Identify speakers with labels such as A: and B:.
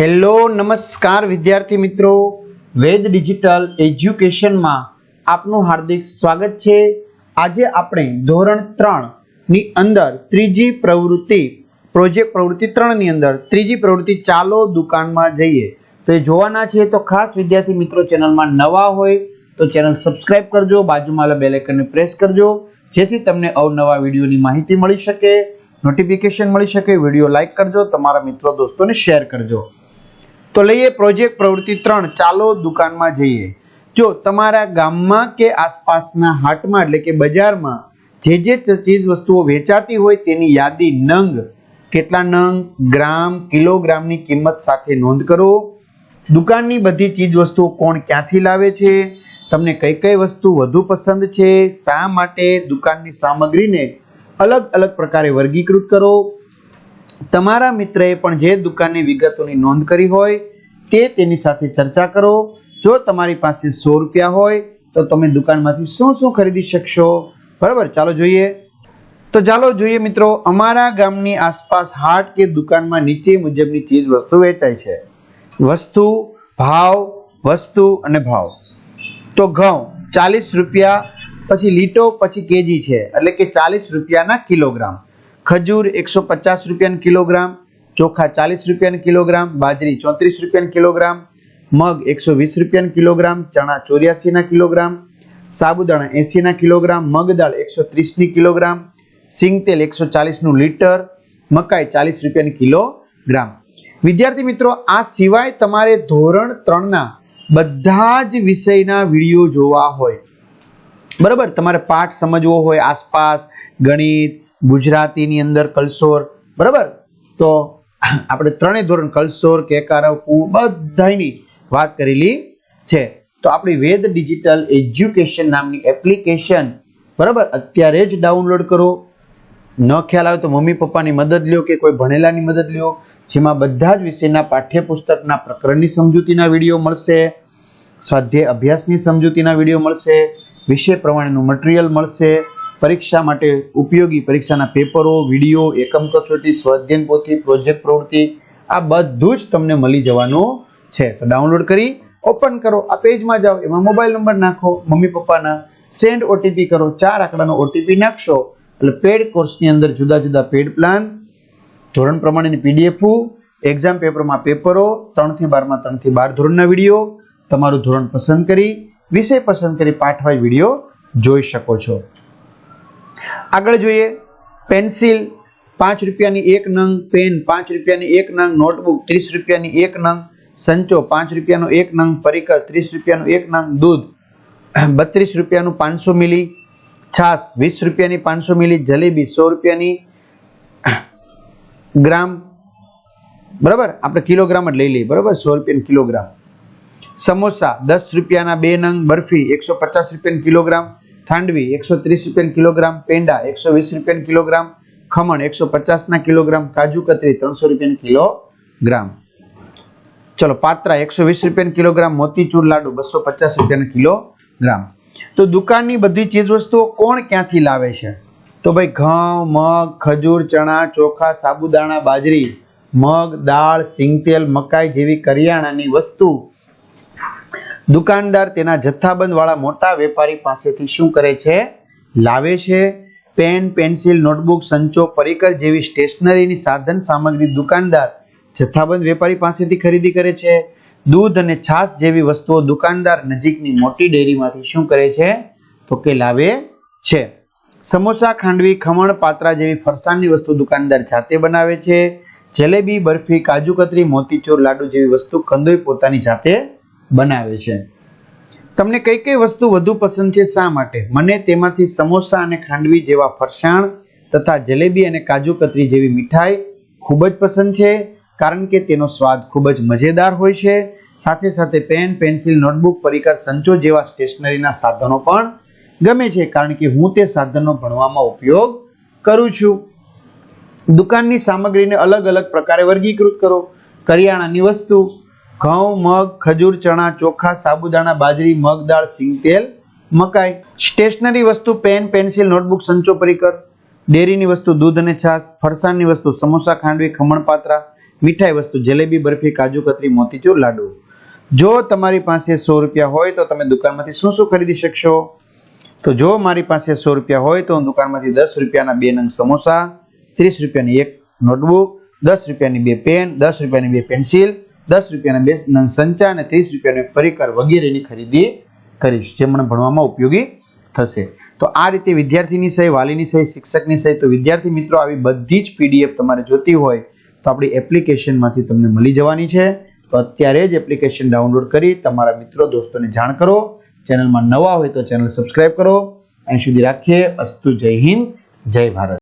A: Hello, નમસ્કાર વિદ્યાર્થી મિત્રો. વેદ ડિજિટલ એજ્યુકેશનમાં આપનું હાર્દિક સ્વાગત છે. આજે આપણે ધોરણ ત્રણની અંદર ત્રીજી પ્રવૃત્તિ, પ્રોજેક્ટ પ્રવૃત્તિ ત્રણની અંદર ત્રીજી પ્રવૃત્તિ ચાલો દુકાનમાં જઈએ. તો એ જોવાના છે, તો ખાસ વિદ્યાર્થી મિત્રો ચેનલમાં નવા હોય તો ચેનલ સબસ્ક્રાઇબ કરજો, બાજુમાં બેલ આઇકનને પ્રેસ કરજો, જેથી તમને અવનવા વિડીયોની માહિતી મળી શકે, નોટિફિકેશન મળી શકે, વીડિયો લાઇક કરજો, તમારા મિત્રો, દોસ્તોને શેર કરજો. તો લઈએ પ્રોજેક્ટ પ્રવૃત્તિ ત્રણ, ચાલો દુકાનમાં જઈએ. જો તમારા ગામમાં કે આસપાસના હાટમાં એટલે કે બજારમાં જે જે ચીજ વસ્તુઓ વેચાતી હોય તેની યાદી નંગ. કેટલા નંગ, ગ્રામ, કિલોગ્રામની કિંમત સાથે નોંધ કરો. દુકાનની બધી ચીજ વસ્તુઓ કોણ ક્યાંથી લાવે છે? તમને કઈ કઈ વસ્તુ વધુ પસંદ છે? શા માટે દુકાનની સામગ્રીને અલગ અલગ પ્રકારે વર્ગીકૃત કરો? તમારા મિત્રએ પણ જે દુકાનની વિગતોની નોંધ કરી હોય તે તેની સાથે ચર્ચા કરો. જો તમારી પાસે સો રૂપિયા હોય, તો તમે દુકાનમાંથી શું શું ખરીદી શકશો? બરાબર, ચાલો જોઈએ. તો ચાલો જોઈએ મિત્રો, અમારા ગામની આસપાસ હાટ કે દુકાનમાં નીચે મુજબની ચીજ વસ્તુ વેચાય છે. વસ્તુ, ભાવ, વસ્તુ અને ભાવ. તો ઘઉં ચાલીસ રૂપિયા, પછી લીટો, પછી કેજી છે, એટલે કે ચાલીસ રૂપિયાના કિલોગ્રામ. ખજૂર એકસો પચાસ રૂપિયાના કિલોગ્રામ. ચોખા ચાલીસ રૂપિયાના કિલોગ્રામ, બાજરી ચોત્રીસ રૂપિયાના કિલોગ્રામ, મગ એકસો વીસ રૂપિયાના કિલોગ્રામ, ચણા ચોર્યાસીના કિલોગ્રામ, સાબુદાણા એંસીના કિલોગ્રામ, મગ દાળ એકસો ત્રીસની કિલોગ્રામ, સિંગ તેલ એકસો ચાલીસનું લીટર, મકાઈ ચાલીસ રૂપિયાની કિલોગ્રામ. વિદ્યાર્થી મિત્રો, આ સિવાય તમારે ધોરણ ત્રણના બધા જ વિષયના વીડિયો જોવા હોય. બરાબર? તમારે પાઠ સમજવો હોય આસપાસ, ગણિત, ગુજરાતીની અંદર કલસોર. બરાબર? તો આપણે ત્રણેય ધોરણ કલસોર, કેકારવ, કુ બધાની વાત કરેલી છે. તો આપણી વેદ ડિજિટલ એજ્યુકેશન નામની એપ્લિકેશન, બરાબર? અત્યારે જ ડાઉનલોડ કરો. ન ખ્યાલ આવે તો મમ્મી પપ્પાની મદદ લ્યો કે કોઈ ભણેલાની મદદ લ્યો, જેમાં બધા જ વિષયના પાઠ્યપુસ્તકના પ્રકરણની સમજૂતીના વીડિયો મળશે, સ્વાધ્યાય અભ્યાસની સમજૂતીના વીડિયો મળશે, વિષય પ્રમાણેનું મટીરિયલ મળશે પરીક્ષા માટે ઉપયોગી પરીક્ષાના પેપરો, વીડિયો, એકમ કસોટી સ્વાધ્યન પોથી, પ્રોજેક્ટ પ્રવૃત્તિ, આ બધું જ તમને મળી જવાનું છે. તો ડાઉનલોડ કરી, ઓપન કરો, આ પેજમાં જાઓ, એમાં મોબાઈલ નંબર નાખો, મમ્મી પપ્પાના, સેન્ડ ઓટીપી કરો, ચાર આંકડાનો ઓટીપી નાખશો. એટલે પેડ કોર્સની અંદર જુદા જુદા પેડ પ્લાન, ધોરણ પ્રમાણેની પીડીએફ, એક્ઝામ પેપરમાં પેપરો, ત્રણથી બારમાં ત્રણથી બાર ધોરણના વીડિયો, તમારું ધોરણ પસંદ કરી, વિષય પસંદ કરી પાઠવાય વીડિયો જોઈ શકો છો. આગળ જોઈએ, પેન્સિલ પાંચ રૂપિયાની એક નંગ, પેન પાંચ રૂપિયાની એક નંગ, નોટબુક ત્રીસ રૂપિયાની એક નંગ, સંચો પાંચ રૂપિયાનો એક નંગ પરિકર ત્રીસ રૂપિયાનું એક નંગ, દૂધ બત્રીસ રૂપિયાનું પાંચસો મિલી, છાસ વીસ રૂપિયાની પાંચસો મિલી, જલેબી સો રૂપિયાની ગ્રામ, બરાબર? આપણે કિલોગ્રામ જ લઈ લઈએ, બરાબર? સો રૂપિયાની કિલોગ્રામ. સમોસા દસ રૂપિયાના બે નંગ, બરફી એકસો પચાસ રૂપિયાની કિલોગ્રામ. ખાંડવી એકસો ત્રીસ રૂપિયા કિલોગ્રામ પેંડા, એકસો વીસ રૂપિયા કિલોગ્રામ ખમણ, એકસો પચાસના કિલોગ્રામ કાજુ કતરી, ત્રણસો રૂપિયા કિલોગ્રામ. ચલો, પાત્રા, એકસો વીસ રૂપિયા કિલોગ્રામ, મોતીચૂર લાડુ, બસો પચાસ રૂપિયાના કિલોગ્રામ. તો દુકાનની બધી ચીજ વસ્તુઓ કોણ ક્યાંથી લાવે છે? તો ભાઈ, ઘઉં, મગ, ખજૂર, ચણા, ચોખા, સાબુદાણા, બાજરી, મગ, દાળ, સિંગતેલ, મકાઈ જેવી કરિયાણાની વસ્તુ દુકાનદાર તેના જથ્થાબંધ વાળા મોટા વેપારી પાસેથી શું કરે છે? લાવે છે? પેન, પેન્સિલ, નોટબુક, સંચો, પરિકર જેવી સ્ટેશનરીની સાધન સામગ્રી દુકાનદાર જથ્થાબંધ વેપારી પાસેથી ખરીદી કરે છે? દૂધ અને છાશ જેવી વસ્તુઓ દુકાનદાર નજીકની મોટી ડેરીમાંથી શું કરે છે? તો કે લાવે છે. સમોસા, ખાંડવી, ખમણ, પાત્રા જેવી ફરસાણની વસ્તુ દુકાનદાર જાતે બનાવે છે. જલેબી, બરફી, કાજુ કતરી, મોતીચૂર, લાડુ જેવી વસ્તુ કંદોઈ પોતાની જાતે બનાવે છે. તમને કઈ કઈ વસ્તુ વધુ પસંદ છે શા માટે? મને તેમાંથી સમોસા અને ખાંડવી જેવા ફરસાણ તથા જલેબી અને કાજુ કતરી જેવી મીઠાઈ ખૂબ જ પસંદ છે, કારણ કે તેનો સ્વાદ ખૂબ જ મજેદાર હોય છે. સાથે સાથે પેન, પેન્સિલ, નોટબુક, પરિકર સંચો જેવા સ્ટેશનરીના સાધનો પણ ગમે છે, કારણ કે હું તે સાધનો ભણવામાં ઉપયોગ કરું છું. દુકાનની સામગ્રીને અલગ અલગ પ્રકારે વર્ગીકૃત કરો. કરિયાણાની વસ્તુ ઘઉં, મગ, ખજૂર, ચણા, ચોખા, સાબુદાણા, બાજરી, મગ, દાળ સિંગતેલ મકાઈ. સ્ટેશનરી વસ્તુ પેન, પેન્સિલ, નોટબુક, સંચો પરિકર ડેરીની વસ્તુ દૂધ અને છાશ, ફરસાણની વસ્તુ સમોસા, ખાંડવી, ખમણ પાત્રા, મીઠાઈ વસ્તુ જલેબી, બરફી, કાજુ, કતરી, મોતીચૂર, લાડુ. જો તમારી પાસે સો રૂપિયા હોય તો તમે દુકાનમાંથી શું શું ખરીદી શકશો? તો જો મારી પાસે સો રૂપિયા હોય તો હું દુકાનમાંથી દસ રૂપિયાના બે નંગ સમોસા, ત્રીસ રૂપિયાની એક નોટબુક, દસ રૂપિયાની બે પેન, દસ રૂપિયાની બે પેન્સિલ દસ રૂપિયાના બે સંચા અને ત્રીસ રૂપિયાનો પરિકર વગેરેની ખરીદી કરીશ, જે મને ભણવામાં ઉપયોગી થશે. તો આ રીતે વિદ્યાર્થીની સહી, વાલીની સહી, શિક્ષકની સહી, તો વિદ્યાર્થી મિત્રો આવી બધી જ પીડીએફ તમારે જોતી હોય, તો આપણી એપ્લિકેશનમાંથી તમને મળી જવાની છે. તો અત્યારે જ એપ્લિકેશન ડાઉનલોડ કરી તમારા મિત્રો, દોસ્તોને જાણ કરો. ચેનલમાં નવા હોય તો ચેનલ સબસ્ક્રાઈબ કરો. અહીં સુધી રાખીએ. અસ્તુ જય હિન્દ, જય ભારત.